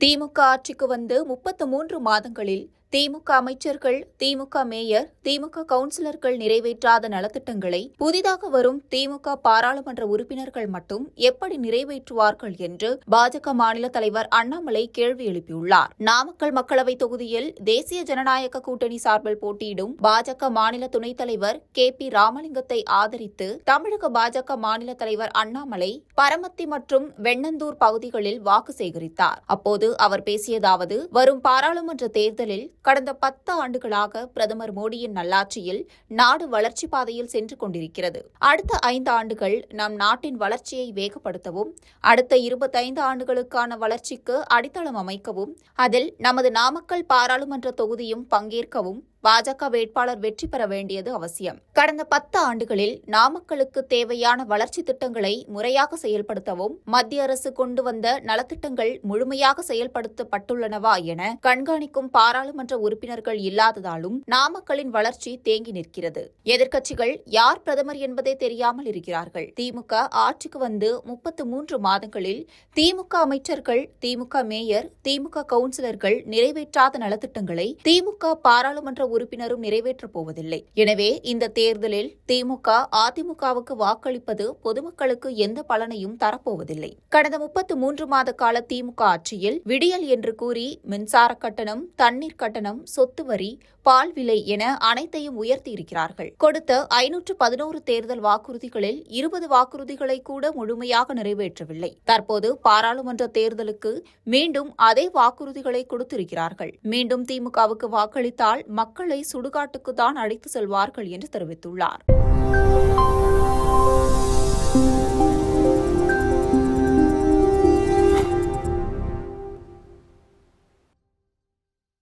திமுக ஆட்சிக்கு வந்து முப்பத்து மூன்று மாதங்களில் திமுக அமைச்சர்கள் திமுக மேயர் திமுக கவுன்சிலர்கள் நிறைவேற்றாத நலத்திட்டங்களை புதிதாக வரும் திமுக பாராளுமன்ற உறுப்பினர்கள் மட்டும் எப்படி நிறைவேற்றுவார்கள் என்று பாஜக மாநில தலைவர் அண்ணாமலை கேள்வி எழுப்பியுள்ளார். நாமக்கல் மக்களவை தொகுதியில் தேசிய ஜனநாயக கூட்டணி சார்பில் போட்டியிடும் பாஜக மாநில துணைத் தலைவர் கே. பி. ராமலிங்கத்தை ஆதரித்து தமிழக பாஜக மாநில தலைவர் அண்ணாமலை பரமத்தி மற்றும் வெண்ணந்தூர் பகுதிகளில் வாக்கு சேகரித்தார். அப்போது அவர் பேசியதாவது வரும் பாராளுமன்ற தேர்தலில் கடந்த பத்து ஆண்டுகளாக பிரதமர் மோடியின் நல்லாட்சியில் நாடு வளர்ச்சி பாதையில் சென்று கொண்டிருக்கிறது. அடுத்த ஐந்து ஆண்டுகள் நம் நாட்டின் வளர்ச்சியை வேகப்படுத்தவும் அடுத்த இருபத்தைந்து ஆண்டுகளுக்கான வளர்ச்சிக்கு அடித்தளம் அமைக்கவும் அதில் நமது நாமக்கல் பாராளுமன்ற தொகுதியும் பங்கேற்கவும் பாஜக வேட்பாளர் வெற்றி பெற வேண்டியது அவசியம். கடந்த பத்து ஆண்டுகளில் நாமக்கலுக்கு தேவையான வளர்ச்சி திட்டங்களை முறையாக செயல்படுத்தவும் மத்திய அரசு கொண்டு வந்த நலத்திட்டங்கள் முழுமையாக செயல்படுத்தப்பட்டுள்ளனவா என கண்காணிக்கும் பாராளுமன்ற உறுப்பினர்கள் இல்லாததாலும் நாமக்கலின் வளர்ச்சி தேங்கி நிற்கிறது. எதிர்க்கட்சிகள் யார் பிரதமர் என்பதே தெரியாமல் இருக்கிறார்கள். திமுக ஆட்சிக்கு வந்து முப்பத்து மூன்று மாதங்களில் திமுக அமைச்சர்கள் திமுக மேயர் திமுக கவுன்சிலர்கள் நிறைவேற்றாத நலத்திட்டங்களை திமுக பாராளுமன்ற உறுப்பினரும் நிறைவேற்றப் போவதில்லை. எனவே இந்த தேர்தலில் திமுக அதிமுகவுக்கு வாக்களிப்பது பொதுமக்களுக்கு எந்த பலனையும் தரப்போவதில்லை. கடந்த முப்பத்து மூன்று மாத கால திமுக ஆட்சியில் விடியல் என்று கூறி மின்சார கட்டணம் தண்ணீர் கட்டணம் சொத்து வரி பால் விலை என அனைத்தையும் உயர்த்தியிருக்கிறார்கள். கொடுத்த ஐநூற்று பதினோரு தேர்தல் வாக்குறுதிகளில் இருபது வாக்குறுதிகளை கூட முழுமையாக நிறைவேற்றவில்லை. தற்போது பாராளுமன்ற தேர்தலுக்கு மீண்டும் அதே வாக்குறுதிகளை கொடுத்திருக்கிறார்கள். மீண்டும் திமுகவுக்கு வாக்களித்தால் மக்களை சுடுகாட்டுக்கு தான் அழைத்து செல்வார்கள் என்று தெரிவித்துள்ளார்.